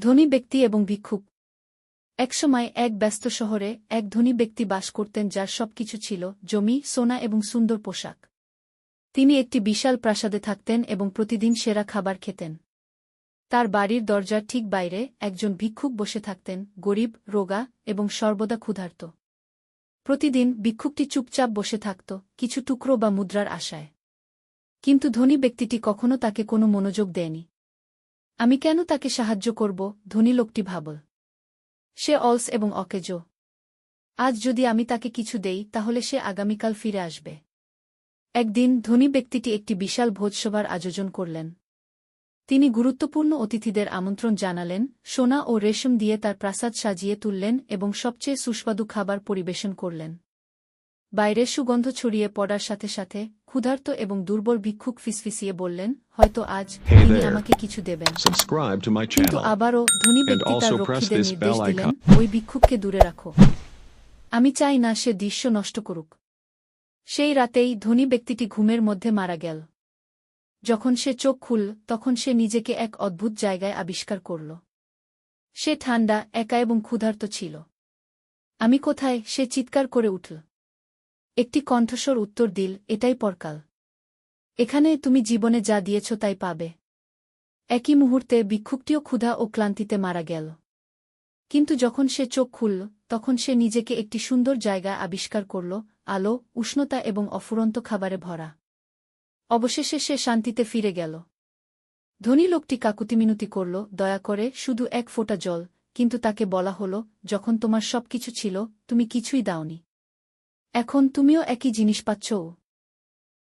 ধনী ব্যক্তি এবং ভিক্ষুক। একসময় এক ব্যস্ত শহরে এক ধনী ব্যক্তি বাস করতেন যার সবকিছু ছিল জমি, সোনা এবং সুন্দর পোশাক। তিনি একটি বিশাল প্রাসাদে থাকতেন এবং প্রতিদিন সেরা খাবার খেতেন। তার বাড়ির দরজার ঠিক বাইরে একজন ভিক্ষুক বসে থাকতেন, গরিব, রোগা এবং সর্বদা ক্ষুধার্ত। প্রতিদিন ভিক্ষুকটি চুপচাপ বসে থাকত, কিছু টুকরো বা মুদ্রার আশায়। কিন্তু ধনী ব্যক্তিটি কখনো তাকে কোনো মনোযোগ দেয়নি। আমি কেন তাকে সাহায্য করব, ধনী লোকটি ভাবল। সে অলস এবং অকেজ। আজ যদি আমি তাকে কিছু দেই, তাহলে সে আগামীকাল ফিরে আসবে। একদিন ধনী ব্যক্তিটি একটি বিশাল ভোজসভার আয়োজন করলেন। তিনি গুরুত্বপূর্ণ অতিথিদের আমন্ত্রণ জানালেন, সোনা ও রেশম দিয়ে তার প্রাসাদ সাজিয়ে তুললেন এবং সবচেয়ে সুস্বাদু খাবার পরিবেশন করলেন। বাইরে সুগন্ধ ছড়িয়ে পড়ার সাথে সাথে ক্ষুধার্ত এবং দুর্বল ভিক্ষুক ফিসফিসিয়ে বললেন হয়তো আজ তিনি আমাকে কিছু দেবেন। কিন্তু আবারও ধনী ব্যক্তি তার রক্ষীদের নির্দেশ দিলেন ওই ভিক্ষুককে দূরে রাখো। আমি চাই না সে দৃশ্য নষ্ট করুক। সেই রাতেই ধনী ব্যক্তিটি ঘুমের মধ্যে মারা গেল। যখন সে চোখ খুলল তখন সে নিজেকে এক অদ্ভুত জায়গায় আবিষ্কার করল। সে ঠান্ডা একা এবং ক্ষুধার্ত ছিল। আমি কোথায়? সে চিৎকার করে উঠল। একটি কণ্ঠস্বর উত্তর দিল, এটাই পরকাল। এখানে তুমি জীবনে যা দিয়েছ তাই পাবে। একই মুহূর্তে ভিক্ষুকটিও ক্ষুধা ও ক্লান্তিতে মারা গেল। কিন্তু যখন সে চোখ খুলল, তখন সে নিজেকে একটি সুন্দর জায়গায় আবিষ্কার করল, আলো, উষ্ণতা এবং অফুরন্ত খাবারে ভরা। অবশেষে সে শান্তিতে ফিরে গেল। ধনী লোকটি কাকুতিমিনতি করল, দয়া করে, শুধু এক ফোঁটা জল, কিন্তু তাকে বলা হল, যখন তোমার সবকিছু ছিল, তুমি কিছুই দাওনি। এখন তুমিও একই জিনিস পাচ্ছ।